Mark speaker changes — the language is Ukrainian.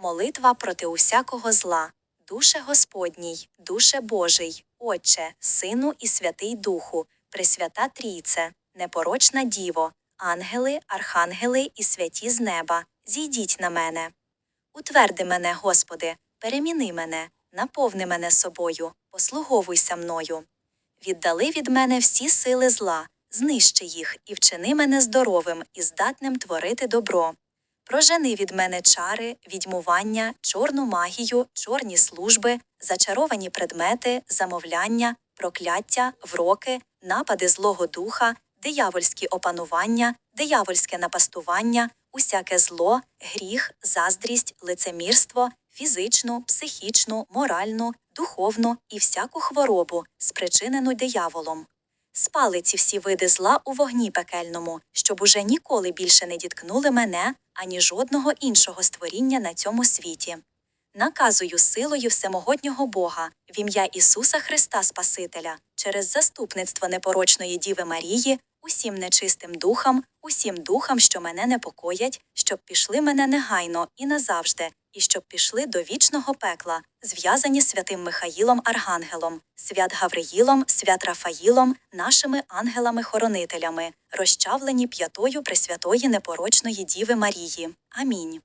Speaker 1: Молитва проти усякого зла. Душе Господній, душе Божий, Отче, Сину і Святий Духу, Пресвята Трійце, непорочна Діво, ангели, архангели і святі з неба, зійдіть на мене. Утверди мене, Господи, переміни мене, наповни мене собою, послуговуйся мною. Віддали від мене всі сили зла, знищи їх і вчини мене здоровим і здатним творити добро. Прожени від мене чари, відьмування, чорну магію, чорні служби, зачаровані предмети, замовляння, прокляття, вроки, напади Злого Духа, диявольські опанування, диявольське напастування, усяке зло, гріх, заздрість, лицемірство, фізичну, психічну, моральну, духовну і всяку хворобу, спричинену дияволом. Спали ці всі види зла у вогні пекельному, щоб уже ніколи більше не діткнули мене ані жодного іншого створіння на цьому світі. Наказую силою всемогутнього Бога в ім'я Ісуса Христа Спасителя через заступництво непорочної Діви Марії, усім нечистим духам, усім духам, що мене непокоять, щоб пішли мене негайно і назавжди, і щоб пішли до вічного пекла, зв'язані святим Михаїлом Архангелом, свят Гавриїлом, свят Рафаїлом, нашими ангелами-хоронителями, розчавлені п'ятою Пресвятої непорочної Діви Марії. Амінь.